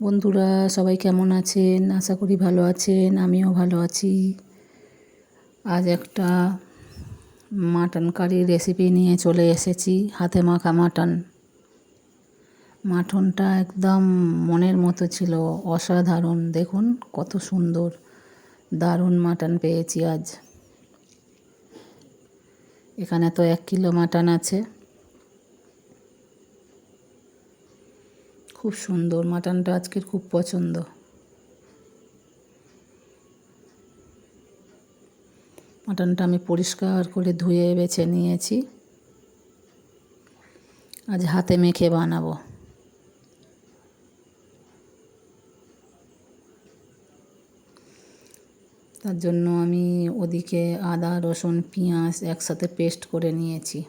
বন্ধুরা, সবাই কেমন আছেন? আশা করি ভালো আছেন, আমিও ভালো আছি। আজ একটা মাটন কারির রেসিপি নিয়ে চলে এসেছি, হাতে মাখা মাটন। মাটনটা একদম মনের মতো ছিল, অসাধারণ। দেখুন কত সুন্দর, দারুণ মাটন পেয়েছি আজ। এখানে তো এক কিলো মাটন আছে। খুব সুন্দর। মাটনটা আজকের খুব পছন্দ। মাটনটা আমি পরিষ্কার করে ধুয়ে, বেছে নিয়েছি। আজ হাতে মেখে বানাবো। তার জন্য আমি ওদিকে আদা, রসুন, পেঁয়াজ একসাথে পেস্ট করে নিয়েছি।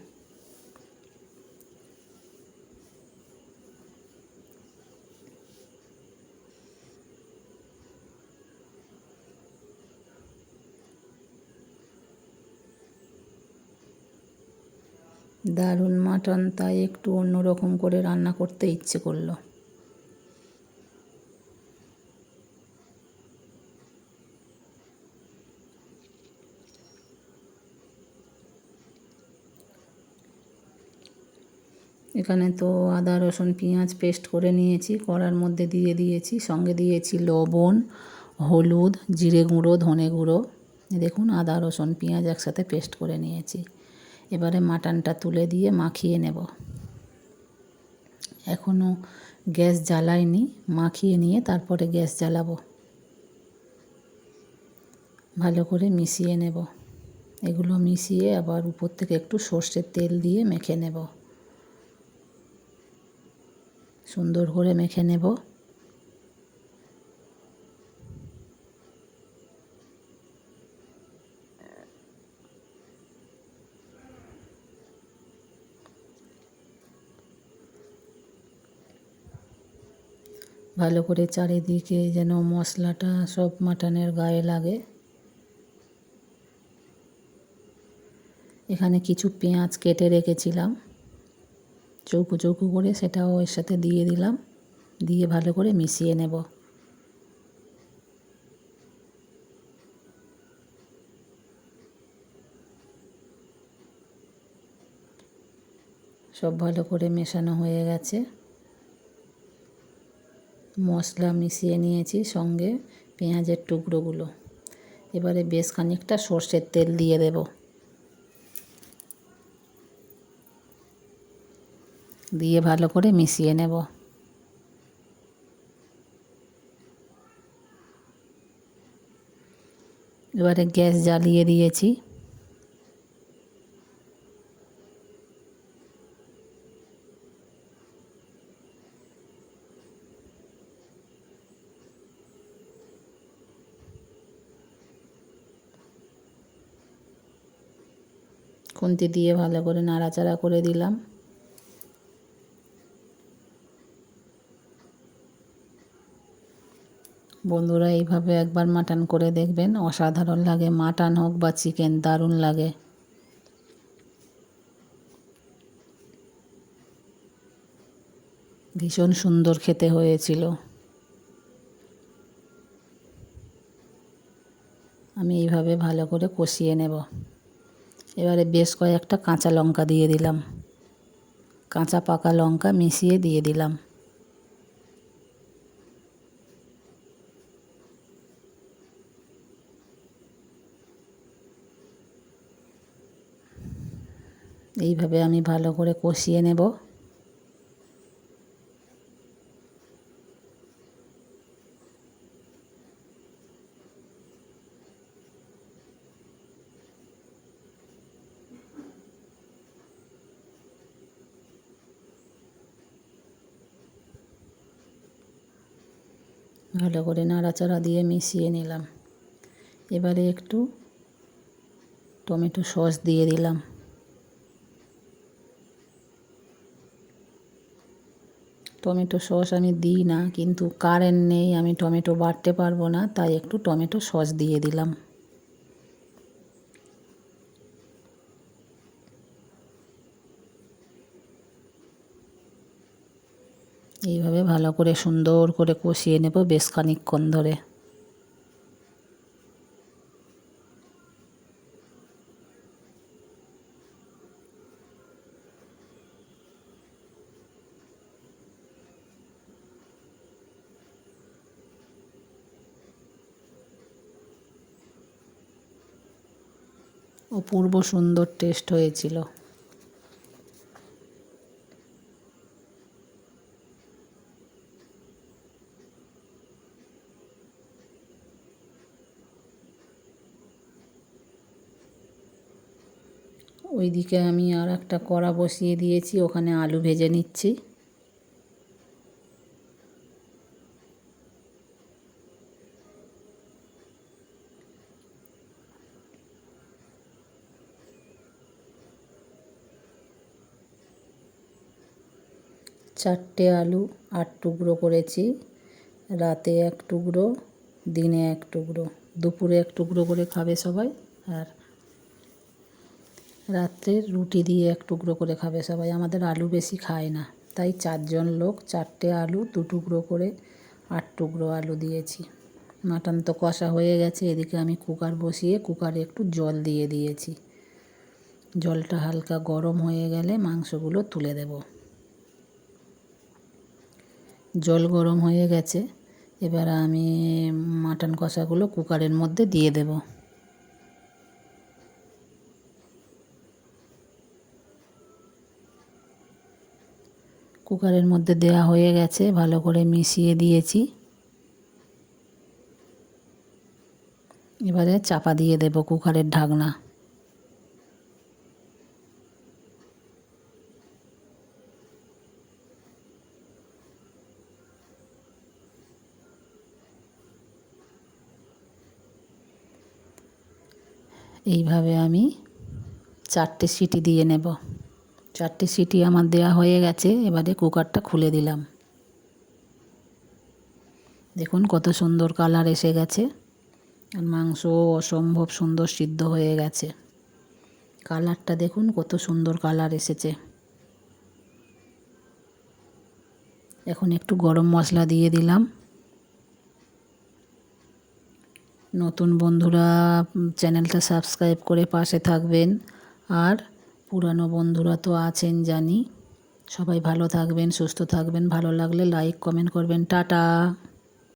দারুণ মাটন, তাই একটু অন্যরকম করে রান্না করতে ইচ্ছে করল। এখানে তো আদা, রসুন, পেঁয়াজ পেস্ট করে নিয়েছি, কড়ার মধ্যে দিয়ে দিয়েছি, সঙ্গে দিয়েছি লবণ, হলুদ, জিরে গুঁড়ো, ধনে গুঁড়ো। দেখুন, আদা, রসুন, পেঁয়াজ একসাথে পেস্ট করে নিয়েছি। এবারে মাটনটা তুলে দিয়ে মাখিয়ে নেব। এখনও গ্যাস জ্বালাইনি, মাখিয়ে নিয়ে তারপরে গ্যাস জ্বালাবো। ভালো করে মিশিয়ে নেব। এগুলো মিশিয়ে আবার উপর থেকে একটু সর্ষের তেল দিয়ে মেখে নেব। সুন্দর করে মেখে নেব। ভালো করে চারিদিকে যেন মশলাটা সব মাটনের গায়ে লাগে। এখানে কিছু পেঁয়াজ কেটে রেখেছিলাম। চৌকো চৌকো করে সেটাও এর সাথে দিয়ে দিলাম। দিয়ে ভালো করে মিশিয়ে নেব। সব ভালো করে মেশানো হয়ে গেছে। মশলা মিশিয়ে নিয়েছি সঙ্গে পেঁয়াজের টুকরোগুলো। এবারে বেশ খানিকটা সর্ষের তেল দিয়ে দেব। দিয়ে ভালো করে মিশিয়ে নেব। এবারে গ্যাস জ্বালিয়ে দিয়েছি। খুন্তি দিয়ে ভালো করে নাড়াচাড়া করে দিলাম। বন্ধুরা, এইভাবে একবার মাটন করে দেখবেন, অসাধারণ লাগে। মাটন হোক বা চিকেন, দারুণ লাগে। ভীষণ সুন্দর খেতে হয়েছিল। আমি এইভাবে ভালো করে কষিয়ে নেব। এবারে বেশ কয়েকটা কাঁচা লঙ্কা দিয়ে দিলাম। কাঁচা পাকা লঙ্কা মিশিয়ে দিয়ে দিলাম। এইভাবে আমি ভালো করে কষিয়ে নেব। ভালো করে নাড়াচাড়া দিয়ে মিশিয়ে নিলাম। এবারে একটু টমেটো সস দিয়ে দিলাম। টমেটো সস আমি দিই না, কিন্তু কারেন্ট নেই, আমি টমেটো বাড়তে পারব না, তাই একটু টমেটো সস দিয়ে দিলাম। এইভাবে ভালো করে সুন্দর করে কষিয়ে নেব বেশ খানিকক্ষণ ধরে। অপূর্ব সুন্দর টেস্ট হয়েছিল। ওইদিকে আমি আর একটা কড়া বসিয়ে দিয়েছি, ওখানে আলু ভেজে নিচ্ছি। চারটে আলু আট টুকরো করেছি, রাতে এক টুকরো, দিনে এক টুকরো, দুপুরে এক টুকরো করে খাবে সবাই, আর রাত্রে রুটি দিয়ে এক টুকরো করে খাবে সবাই। আমাদের আলু বেশি খায় না, তাই চারজন লোক চারটে আলু, দু টুকরো করে আট টুকরো আলু দিয়েছি। মাটন তো কষা হয়ে গেছে, এদিকে আমি কুকার বসিয়ে কুকারে একটু জল দিয়ে দিয়েছি। জলটা হালকা গরম হয়ে গেলে মাংসগুলো তুলে দেব। জল গরম হয়ে গেছে, এবার আমি মাটন কষাগুলো কুকারের মধ্যে দিয়ে দেবো। কুকারের মধ্যে দেওয়া হয়ে গেছে, ভালো করে মিশিয়ে দিয়েছি। এবারে চাপা দিয়ে দেব কুকারের ঢাকনা। এইভাবে আমি চারটে সিটি দিয়ে নেব। চারটে সিটি আমার দেওয়া হয়ে গেছে, এবারে কুকারটা খুলে দিলাম। দেখুন কত সুন্দর কালার এসে গেছে। আর মাংস অসম্ভব সুন্দর সিদ্ধ হয়ে গেছে। কালারটা দেখুন কত সুন্দর কালার এসেছে। এখন একটু গরম মশলা দিয়ে দিলাম। নতুন বন্ধুরা চ্যানেলটা সাবস্ক্রাইব করে পাশে থাকবেন। আর পুরানো বন্ধুরা তো আছেন জানি। সবাই ভালো থাকবেন, সুস্থ থাকবেন, ভালো লাগলে লাইক কমেন্ট করবেন। টাটা।